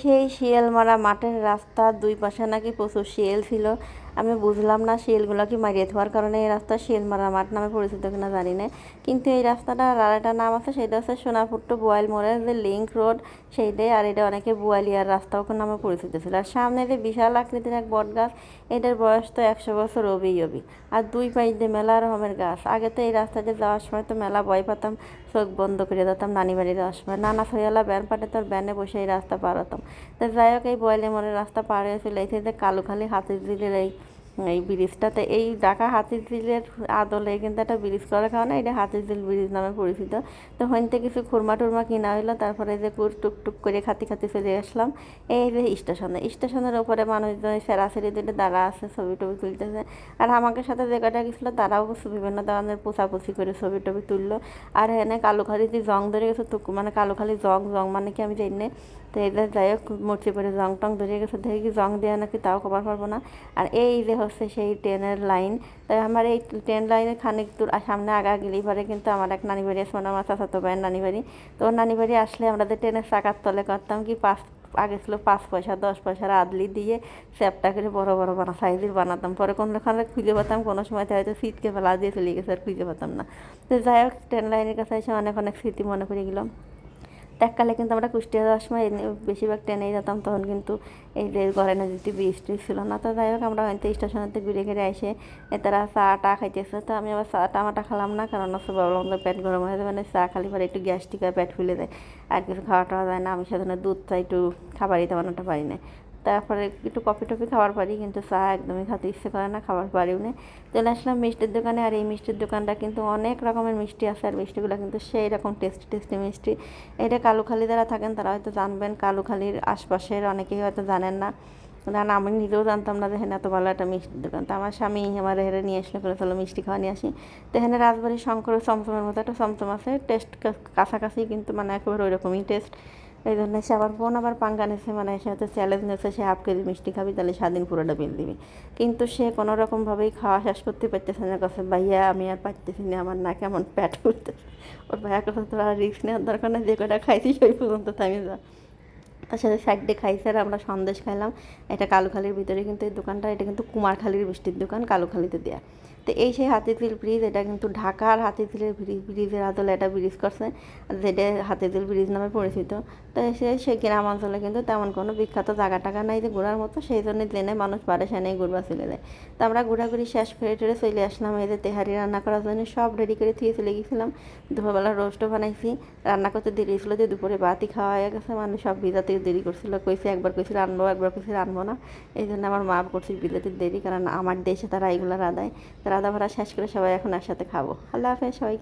সেই শিয়াল মারা মাঠের রাস্তার দুই পাশে নাকি প্রচুর শিয়াল ছিল। আমি বুঝলাম না শিয়ালগুলো কি মারিয়ে থাকার কারণে এই রাস্তা শিল মারা মাঠ নামে পরিচিত কিনা জানি না। কিন্তু এই রাস্তাটার আর একটা নাম আছে, সেটা হচ্ছে সোনাপুর টু বোয়াল মোড়ের যে লিঙ্ক রোড, সেইটাই। আর এটা অনেকে বোয়ালিয়ার রাস্তাও নামে পরিচিত ছিল। আর সামনে যে বিশাল আকৃতির এক বট গাছ এটার বয়স তো একশো বছর অবি অবি আর দুই পাশ দিয়ে মেলা রকমের গাছ। আগে তো এই রাস্তা দিয়ে যাওয়ার সময় তো মেলা ভয় পাতাম, চোখ বন্ধ করে যেতাম নানি বাড়ি যাওয়ার সময়। নানা ছয়ালা ব্যান পাটে তোর ব্যানে বসে এই রাস্তা পার হতাম। তো যাই হোক, এই বয়লে মোড়ের রাস্তা পার হয়ে চলে এসে যে কালুখালি হাতির দিলের এই এই ব্রিজটাতে, এই ঢাকা হাতিঝিলের আদলে কিন্তু একটা ব্রিজ করার কারণে এটা হাতিঝিল ব্রিজ নামে পরিচিত। তো হইতে কিছু খুরমা টুরমা কিনা হইল, তারপরে যে পুর টুক টুক করে খাতি খাতি চলে আসলাম। এই যে স্টেশনে, স্টেশনের ওপরে মানুষজন সেরাসেরি দিলে দাঁড়া আছে, ছবি টবি তুলতেছে। আর আমাকে সাথে যে কটা গেছিল, তারাও বিভিন্ন ধরনের পোছাপুছি করে ছবি টবি তুললো। আর এনে কালুখালি যে জং ধরে গেছে, তো মানে কালুখালি জং জং মানে কি আমি জানি তো এটা যাই হোক মরচি পরে জং টং ধরে গেছে, দেখি জং দেওয়া নাকি তাও কবার পারব না। আর এই যে হচ্ছে সেই ট্রেনের লাইন। তাই আমার এই ট্রেন লাইনে খানিক দূর সামনে আগা গেলে পরে কিন্তু আমার এক নানি বাড়ি আছে আমার চাচাতো ভাইয়ের নানি বাড়ি। তো নানি বাড়ি আসলে আমরা যে ট্রেনের চাকার তলে করতাম কি, পাঁচ, আগে ছিল পাঁচ পয়সা, দশ পয়সার আদলি দিয়ে চ্যাপটা করে বড় বড় বানা, সাইজের বানাতাম। পরে কোনো ওখানে খুঁজে পেতাম, কোনো সময় হয়তো সিটকে ফেলা দিয়ে চলে গেছে, আর খুঁজে পেতাম না। তো যাই হোক, ট্রেন লাইনের কাছে এসে অনেক অনেক স্মৃতি মনে পড়ে গেলাম এককালে কিন্তু আমরা কুষ্টিয়া যাওয়ার সময় বেশিরভাগ ট্রেনে যেতাম, তখন কিন্তু এই ঘরে না যদি বৃষ্টি ছিল না। তো যাই হোক, আমরা হয়তো স্টেশনেতে ঘুরে ঘুরে এসে তারা চা টা খাইতেছে। তো আমি আবার চা টামাটা খেলাম না, কারণ হচ্ছে ভাবলাম তো পেট গরম হয়ে যায় মানে চা খালি পরে একটু গ্যাস্ট্রিক হয় পেট ফুলে যায়। আর কিছু খাওয়া টাওয়া যায় না, আমি সেখানে দুধ চা একটু খাবারই বানাতে পারি না। তারপরে একটু কফি টফি খাওয়ার পারি কিন্তু চা একদমই খেতে ইচ্ছে করে না, খাবার পারিও না চলে আসলাম মিষ্টির দোকানে আর এই মিষ্টির দোকানটা কিন্তু অনেক রকমের মিষ্টি আছে আর মিষ্টিগুলো কিন্তু সেই রকম টেস্টি টেস্টি মিষ্টি এটা কালুখালি যারা থাকেন তারা হয়তো জানবেন, কালুখালির আশপাশের অনেকেই হয়তো জানেন না। কারণ আমি নিজেও জানতাম না যে হ্যাঁ এত ভালো একটা মিষ্টির দোকান। তো আমার স্বামী আমার হেরে নিয়ে আসলে করে চলো মিষ্টি খাওয়া নিয়ে আসি। তো এখানে রাজবাড়ির শঙ্কর চমচমের মতো একটা চমচম আছে। টেস্ট কাছাকাছি কিন্তু মানে একেবারে ওই রকমই টেস্ট এই জন্য সে আবার বোন আবার পাঙ্গা নেছে মানে সে হয়তো চ্যালেঞ্জ নেছে, সে হাফ কেজি মিষ্টি খাবি তাহলে স্বাধীন পুরোটা বিল দিবি। কিন্তু সে কোনো রকমভাবেই খাওয়া শেষ করতে পারতেছে না কাছে ভাইয়া, আমি আর পারতেছি না, আমার না কেমন প্যাট করতেছে। ওর ভাইয়া কথা তোর রিক্স নেওয়ার দরকার না যে কটা খাইছি ওই পর্যন্ত থামি যা। তার সাথে সাইডে খাইছে আর আমরা সন্দেশ খাইলাম। এটা কালুখালির ভিতরে কিন্তু এই দোকানটা, এটা কিন্তু কুমারখালির মিষ্টির দোকান, কালুখালিতে দেওয়া তো এই সেই হাতিঝিল ব্রিজ এটা কিন্তু ঢাকার হাতিঝিলের ব্রিজ ব্রিজের আদলে এটা ব্রিজ করছে, যেটা হাতিঝিল ব্রিজ নামে পরিচিত। তো সে সেই গ্রাম অঞ্চলে কিন্তু তেমন কোনো বিখ্যাত জায়গা টাকা নাই যে ঘোরার মতো, সেই জন্য ট্রেনে মানুষ পারে সেনে ঘুরবা চলে যায়। তো আমরা ঘোরাঘুরি শেষ করে টেরে চলে আসলাম, এই যে তেহারি রান্না করার জন্য সব রেডি করে থিয়ে চলে গেছিলাম। দুপুরবেলা রোস্টও বানাইছি, রান্না করতে দেরি ছিল যে দুপুরে বাতি খাওয়া হয়ে গেছে মানে সব ভিজাতে দেরি করছিল, কইছে একবার কইছে আনব একবার কইছে আনব না। এই জন্য আমার মা করছে বিলেতে দেরি, কারণ আমার দেশে তারা এগুলো রাঁধায়। রাধা ভাড়া শেষ করে সবাই এখন একসাথে খাব। আল্লাহ হাফেজ সবাইকে।